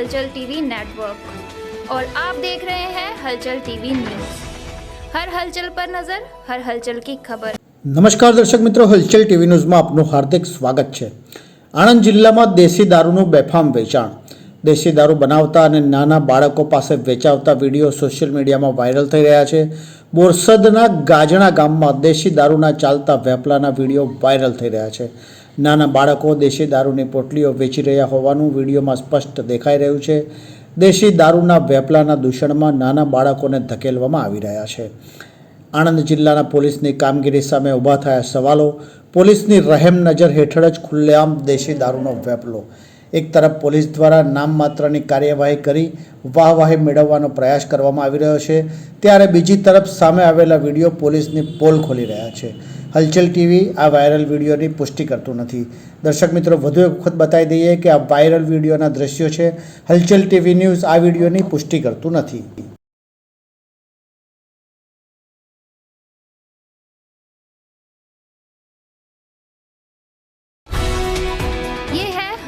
हलचल TV network और आप देख रहे हैं हलचल टीवी न्यूज हर हलचल पर नजर हर हलचल की खबर નમસ્કાર દર્શક મિત્રો હલચલ ટીવી ન્યૂઝમાં આપનું હાર્દિક સ્વાગત છે આણંદ જિલ્લામાં દેશી દારૂનું બેફામ વેચાણ દેશી દારૂ બનાવતા અને નાના બાળકો પાસે વેચાવતા વીડિયો સોશિયલ મીડિયામાં વાયરલ થઈ રહ્યા છે. બોરસદના ગાજણા ગામમાં દેશી દારૂના ચાલતા વેપલાના વીડિયો વાયરલ થઈ રહ્યા છે. નાના બાળકો દેશી દારૂની પોટલીઓ વેચી રહ્યા હોવાનું વિડીયોમાં સ્પષ્ટ દેખાઈ રહ્યું છે. દેશી દારૂના વેપલાના દૂષણમાં નાના બાળકોને ધકેલવામાં આવી રહ્યા છે. આણંદ જિલ્લાના પોલીસની કામગીરી સામે ઊભા થયા સવાલો. પોલીસની રહેમ નજર હેઠળ જ ખુલ્લેઆમ દેશી દારૂનો વેપલો. એક તરફ પોલીસ દ્વારા નામ માત્રની કાર્યવાહી કરી વાહવાહી મેળવવાનો પ્રયાસ કરવામાં આવી રહ્યો છે. ત્યારે બીજી તરફ સામે આવેલા વીડિયો પોલીસની પોલ ખોલી રહ્યા છે. હલચલ ટીવી આ વાયરલ વિડીયોની પુષ્ટિ કરતું નથી. દર્શક મિત્રો, વધુ એક વખત બતાવી દઈએ કે આ વાયરલ વિડીયોના દ્રશ્યો છે. હલચલ ટીવી ન્યૂઝ આ વિડીયોની પુષ્ટિ કરતું નથી.